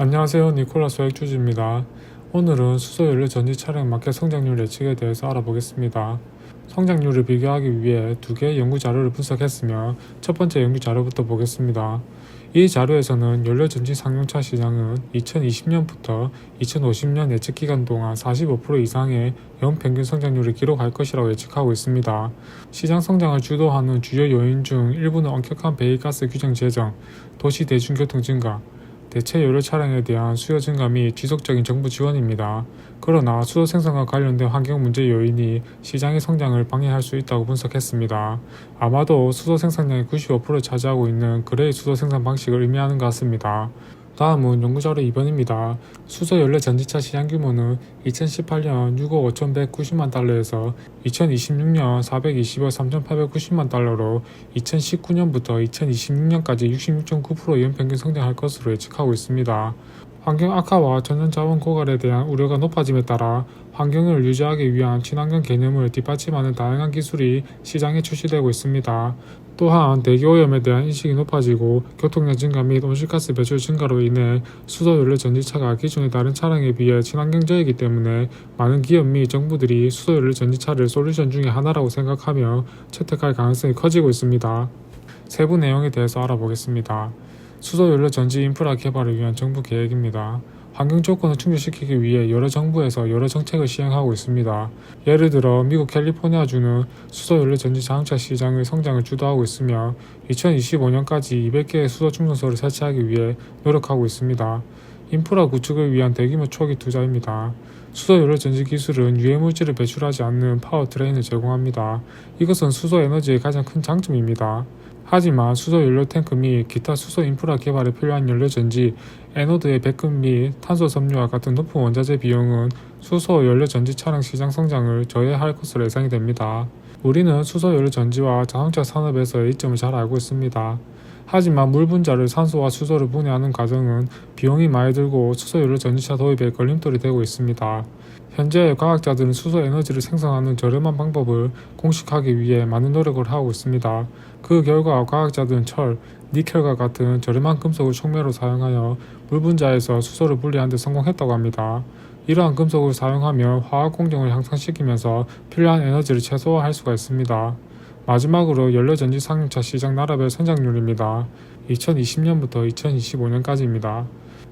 안녕하세요. 니콜라스 핵주지입니다. 오늘은 수소연료 전지 차량 마켓 성장률 예측에 대해서 알아보겠습니다. 성장률을 비교하기 위해 두 개의 연구 자료를 분석했으며 첫 번째 연구 자료부터 보겠습니다. 이 자료에서는 연료 전지 상용차 시장은 2020년부터 2050년 예측 기간 동안 45% 이상의 연평균 성장률을 기록할 것이라고 예측하고 있습니다. 시장 성장을 주도하는 주요 요인 중 일부는 엄격한 배기가스 규정 제정, 도시 대중교통 증가, 대체 연료 차량에 대한 수요 증가 및 지속적인 정부 지원입니다. 그러나 수소 생산과 관련된 환경 문제 요인이 시장의 성장을 방해할 수 있다고 분석했습니다. 아마도 수소 생산량의 95%를 차지하고 있는 그레이 수소 생산 방식을 의미하는 것 같습니다. 다음은 연구자료 2번입니다. 수소 연료 전지차 시장 규모는 2018년 6억 5,190만 달러에서 2026년 420억 3,890만 달러로 2019년부터 2026년까지 66.9% 연평균 성장할 것으로 예측하고 있습니다. 환경 악화와 전년 자원 고갈에 대한 우려가 높아짐에 따라 환경을 유지하기 위한 친환경 개념을 뒷받침하는 다양한 기술이 시장에 출시되고 있습니다. 또한 대기오염에 대한 인식이 높아지고 교통량 증가 및 온실가스 배출 증가로 인해 수소 연료 전지차가 기존의 다른 차량에 비해 친환경적이기 때문에 많은 기업 및 정부들이 수소 연료 전지차를 솔루션 중의 하나라고 생각하며 채택할 가능성이 커지고 있습니다. 세부 내용에 대해서 알아보겠습니다. 수소 연료 전지 인프라 개발을 위한 정부 계획입니다. 환경 조건을 충족시키기 위해 여러 정부에서 여러 정책을 시행하고 있습니다. 예를 들어 미국 캘리포니아주는 수소 연료 전지 자동차 시장의 성장을 주도하고 있으며 2025년까지 200개의 수소 충전소를 설치하기 위해 노력하고 있습니다. 인프라 구축을 위한 대규모 초기 투자입니다. 수소 연료 전지 기술은 유해 물질을 배출하지 않는 파워 트레인을 제공합니다. 이것은 수소 에너지의 가장 큰 장점입니다. 하지만 수소 연료 탱크 및 기타 수소 인프라 개발에 필요한 연료 전지, 에노드의 배급 및 탄소 섬유와 같은 높은 원자재 비용은 수소 연료 전지 차량 시장 성장을 저해할 것으로 예상이 됩니다. 우리는 수소 연료 전지와 자동차 산업에서의 이점을 잘 알고 있습니다. 하지만 물 분자를 산소와 수소를 분해하는 과정은 비용이 많이 들고 수소 연료 전지차 도입에 걸림돌이 되고 있습니다. 현재 과학자들은 수소 에너지를 생성하는 저렴한 방법을 공식하기 위해 많은 노력을 하고 있습니다. 그 결과 과학자들은 철, 니켈과 같은 저렴한 금속을 촉매로 사용하여 물 분자에서 수소를 분리하는 데 성공했다고 합니다. 이러한 금속을 사용하며 화학 공정을 향상시키면서 필요한 에너지를 최소화할 수가 있습니다. 마지막으로 연료전지 상용차 시장 나라별 성장률입니다. 2020년부터 2025년까지입니다.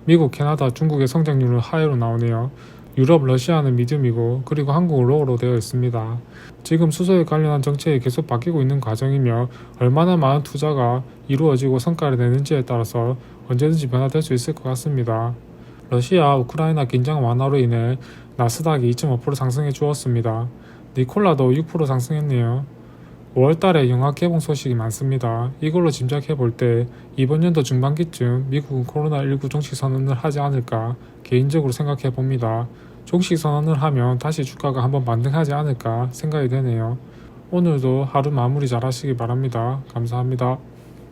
미국, 캐나다, 중국의 성장률은 하회로 나오네요. 유럽, 러시아는 미디움이고 그리고 한국은 로우로 되어 있습니다. 지금 수소에 관련한 정책이 계속 바뀌고 있는 과정이며 얼마나 많은 투자가 이루어지고 성과를 내는지에 따라서 언제든지 변화될 수 있을 것 같습니다. 러시아, 우크라이나 긴장 완화로 인해 나스닥이 2.5% 상승해 주었습니다. 니콜라도 6% 상승했네요. 5월달에 영화 개봉 소식이 많습니다. 이걸로 짐작해 볼 때 이번 연도 중반기쯤 미국은 코로나19 종식 선언을 하지 않을까 개인적으로 생각해 봅니다. 종식 선언을 하면 다시 주가가 한번 반등하지 않을까 생각이 되네요. 오늘도 하루 마무리 잘 하시기 바랍니다. 감사합니다.